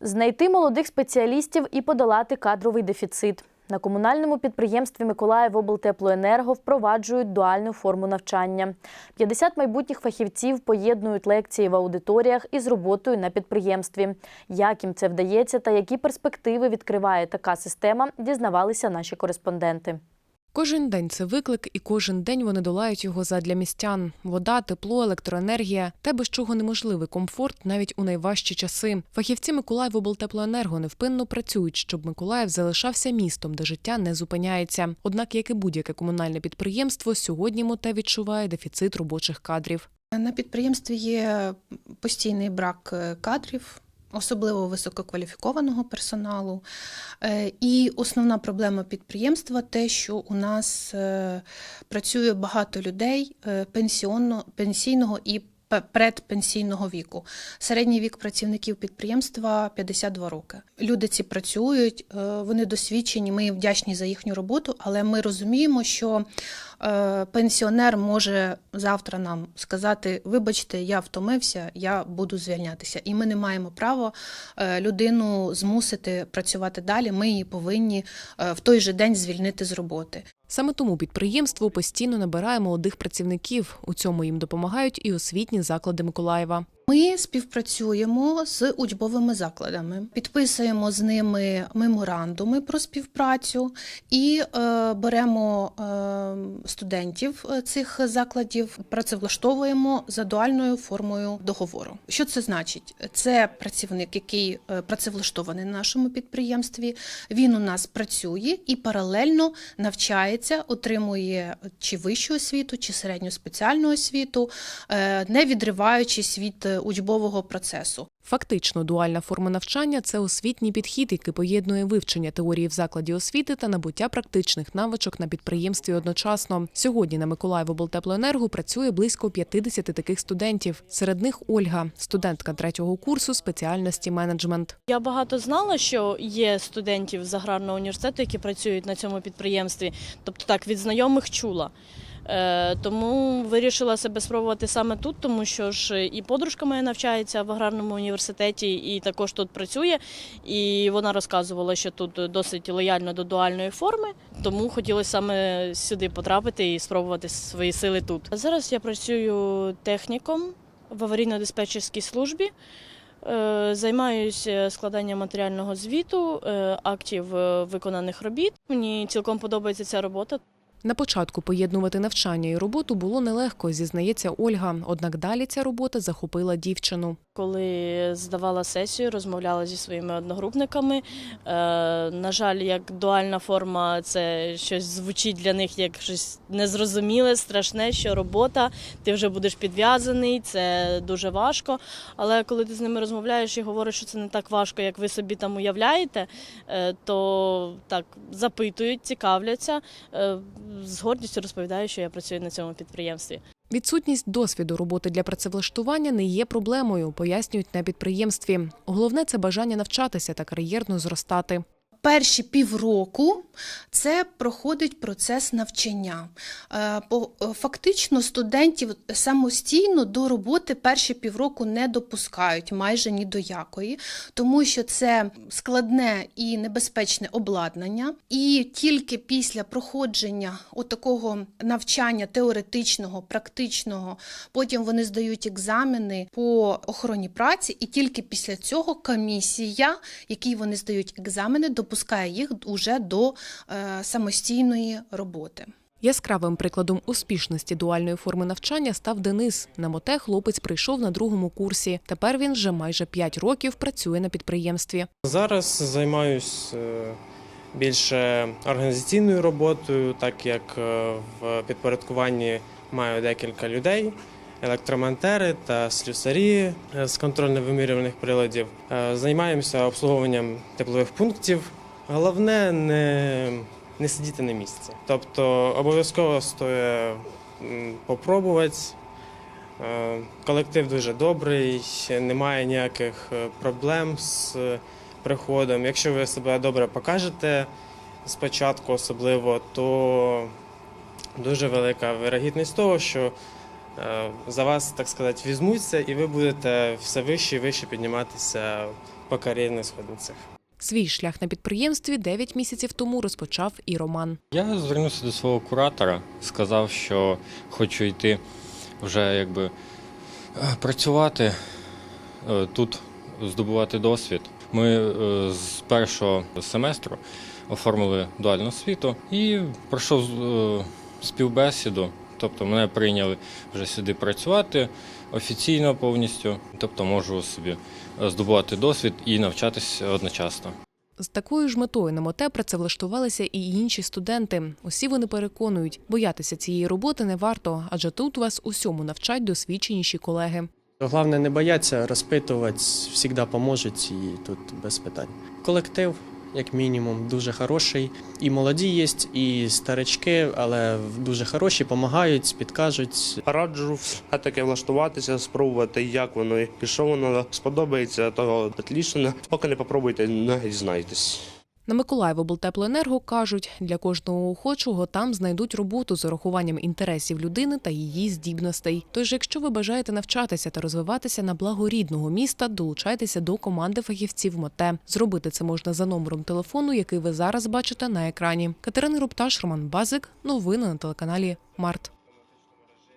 Знайти молодих спеціалістів і подолати кадровий дефіцит. На комунальному підприємстві Миколаїв облтеплоенерго впроваджують дуальну форму навчання. 50 майбутніх фахівців поєднують лекції в аудиторіях із роботою на підприємстві. Як їм це вдається та які перспективи відкриває така система, дізнавалися наші кореспонденти. Кожен день це виклик, і кожен день вони долають його задля містян. Вода, тепло, електроенергія те, без чого неможливий комфорт навіть у найважчі часи. Фахівці Миколаїв облтеплоенерго невпинно працюють, щоб Миколаїв залишався містом, де життя не зупиняється. Однак, як і будь-яке комунальне підприємство, сьогодні моте відчуває дефіцит робочих кадрів. На підприємстві є постійний брак е, кадрів, особливо висококваліфікованого персоналу. Е, І основна проблема підприємства те, що у нас е, працює багато людей е, пенсійного і предпенсійного віку. Середній вік працівників підприємства 52 роки. Люди ці працюють, е, вони досвідчені. Ми вдячні за їхню роботу, але ми розуміємо, що е, пенсіонер може завтра нам сказати: вибачте, я втомився, я буду звільнятися. І ми не маємо права е, людину змусити працювати далі. Ми її повинні в той же день звільнити з роботи. Саме тому підприємство постійно набирає молодих працівників. У цьому їм допомагають і освітні заклади Миколаєва. Ми співпрацюємо з учбовими закладами, підписуємо з ними меморандуми про співпрацю і е, беремо е, студентів е, цих закладів, працевлаштовуємо за дуальною формою договору. Що це значить? Це працівник, який е, працевлаштований на нашому підприємстві. Він у нас працює і паралельно навчається, отримує чи вищу освіту, чи середню спеціальну освіту, е, не відриваючись від е, учбового процесу. Фактично, дуальна форма навчання це освітній підхід, який поєднує вивчення теорії в закладі освіти та набуття практичних навичок на підприємстві одночасно. Сьогодні на Миколаїв облтеплоенерго працює близько 50 таких студентів. Серед них Ольга, студентка третього курсу спеціальності менеджмент. Я багато знала, що є студентів з аграрного університету, які працюють на цьому підприємстві. Тобто так, від знайомих чула. Е, тому вирішила себе спробувати саме тут, тому що ж і подружка моя навчається в аграрному університеті, і також тут працює. І вона розказувала, що тут досить лояльно до дуальної форми, тому хотілося саме сюди потрапити і спробувати свої сили тут. Зараз я працюю техніком в аварійно-диспетчерській службі. Е, Займаюся складанням матеріального звіту, е, актів виконаних робіт. Мені цілком подобається ця робота. На початку поєднувати навчання і роботу було нелегко, зізнається Ольга. Однак далі ця робота захопила дівчину. Коли здавала сесію, розмовляла зі своїми одногрупниками. Е, на жаль, як дуальна форма, це щось звучить для них як щось незрозуміле, страшне, що робота, ти вже будеш підв'язаний, це дуже важко. Але коли ти з ними розмовляєш і говориш, що це не так важко, як ви собі там уявляєте, е, то так запитують, цікавляться. Е, з гордістю розповідаю, що я працюю на цьому підприємстві. Відсутність досвіду роботи для працевлаштування не є проблемою, пояснюють на підприємстві. Головне це бажання навчатися та кар'єрно зростати. Перші півроку це проходить процес навчання. Е, е, Фактично студентів самостійно до роботи перші півроку не допускають майже ні до якої, тому що це складне і небезпечне обладнання. І тільки після проходження отакого навчання теоретичного, практичного, потім вони здають екзамени по охороні праці, і тільки після цього комісія, якій вони здають екзамени, допускає їх уже до е, самостійної роботи. Яскравим прикладом успішності дуальної форми навчання став Денис. На моте хлопець прийшов на другому курсі. Тепер він вже майже 5 років працює на підприємстві. Зараз займаюсь е, більше організаційною роботою, так як е, в підпорядкуванні маю декілька людей. Електромонтери та слюсарі з контрольно-вимірювальних приладів. Е, Займаємося обслуговуванням теплових пунктів. Головне не, не сидіти на місці. Тобто обов'язково стоїть попробувати. Е, Колектив дуже добрий, немає ніяких е, проблем з е, приходом. Якщо ви себе добре покажете спочатку, особливо, то дуже велика вирогідність того, що за вас, так сказати, візьмуться, і ви будете все вище і вище підніматися по кар'єрних сходинцях. Свій шлях на підприємстві 9 місяців тому розпочав і Роман. Я звернувся до свого куратора, сказав, що хочу йти вже якби працювати е, тут, здобувати досвід. Ми е, з першого семестру оформили дуальну освіту і пройшов е, співбесіду. Тобто мене прийняли вже сюди працювати офіційно повністю, тобто можу собі е, здобувати досвід і навчатись одночасно. З такою ж метою на моте працевлаштувалися і інші студенти. Усі вони переконують, боятися цієї роботи не варто, адже тут вас усьому навчать досвідченіші колеги. Головне не бояться, розпитувати, завжди поможуть і тут без питань. Колектив, як мінімум, дуже хороший. І молоді є, і старички, але дуже хороші, допомагають, підкажуть. Раджу все-таки влаштуватися, спробувати, як воно і що воно сподобається, того отлічно. Поки не попробуйте, не дізнаєтесь. На Миколаївоблтеплоенерго кажуть, для кожного охочого там знайдуть роботу з урахуванням інтересів людини та її здібностей. Тож, якщо ви бажаєте навчатися та розвиватися на благо рідного міста, долучайтеся до команди фахівців МОТЕ. Зробити це можна за номером телефону, який ви зараз бачите на екрані. Катерина Рупташ, Роман Базик. Новини на телеканалі Март.